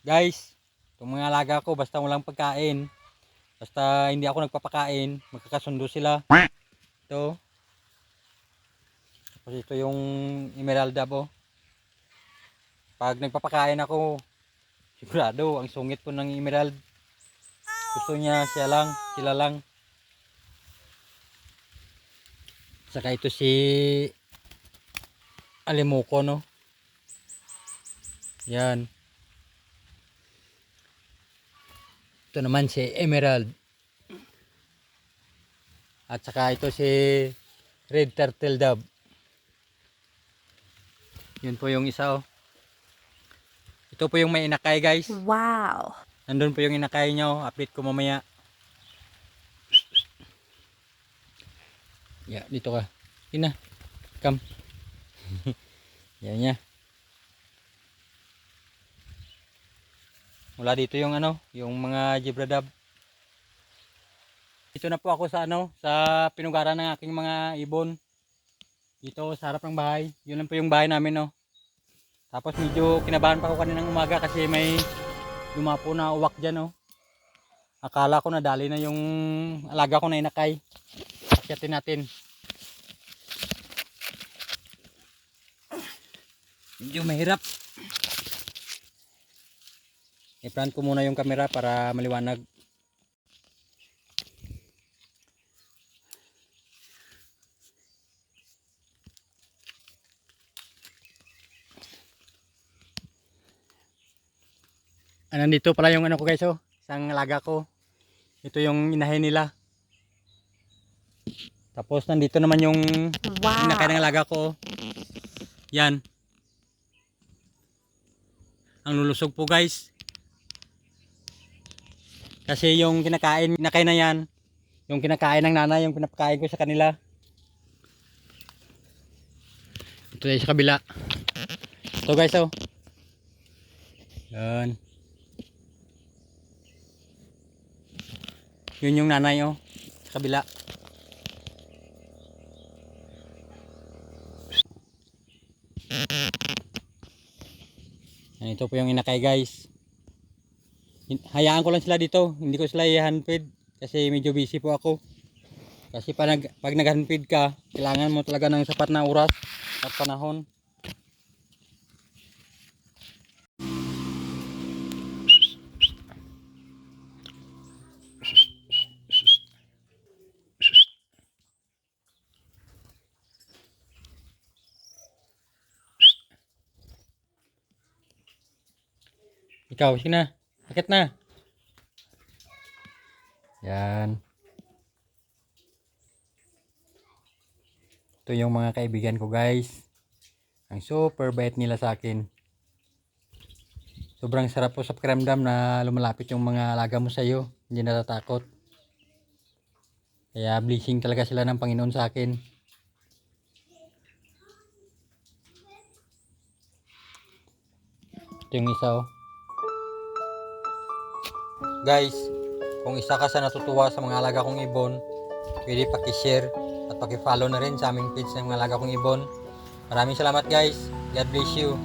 Guys, itong mga alaga ko, basta walang pagkain, basta hindi ako nagpapakain, magkakasundo sila. Ito. Tapos ito yung Emeralda po. Pag nagpapakain ako, sigurado, ang sungit po ng Emerald. Gusto niya siya lang, sila lang. Saka ito si Alimuko, no? Yan. Ito naman si Emerald. At saka ito si Red Turtle Dove. Yun po yung isa oh. Ito po yung may inakay guys. Wow. Nandun po yung inakay nyo. Update ko mamaya. Yeah, dito ka. Ina. Come. Yan niya. Mula dito yung ano, yung mga zebra dove. Dito na po ako sa ano, sa pinugaran ng aking mga ibon. Dito sa harap ng bahay. Yun lang po yung bahay namin, no. Tapos medyo kinabahan pa ako kaninang umaga kasi may lumapo na uwak dyan, no. Akala ko nadali na yung alaga ko na inakay. Akyatin natin. Medyo mahirap. I-front ko muna yung camera para maliwanag. Ah, nandito pala yung ano ko guys oh. Isang alaga ko. Ito yung inahin nila. Tapos nandito naman yung Wow. inakay ng alaga ko. Yan. Ang lulusog po guys. Kasi yung kinakain, kinakain na yan. Yung kinakain ng nanay, yung pinapakain ko sa kanila. Ito tayo sa kabila. Ito guys oh. Yan. Yun yung nanay oh. Sa kabila. Yan, ito po yung inakay guys. Hayaan ko lang sila dito. Hindi ko sila i-handfeed kasi medyo busy po ako. Kasi pag, pag nag-handfeed ka, kailangan mo talaga ng sapat na oras at panahon. Ikaw, sige na. Akit na. Yan. Ito yung mga kaibigan ko guys. Ang super bait nila sa akin. Sobrang sarap po sa pakiramdam na lumalapit yung mga alaga mo sa iyo. Hindi natatakot. Kaya blessing talaga sila ng Panginoon sa akin. Ito yung isa oh. Guys, kung isa ka sa natutuwa sa mga alaga kong ibon, pwede paki-share at paki-follow na rin sa aming page ng mga alaga kong ibon. Maraming salamat guys. God bless you.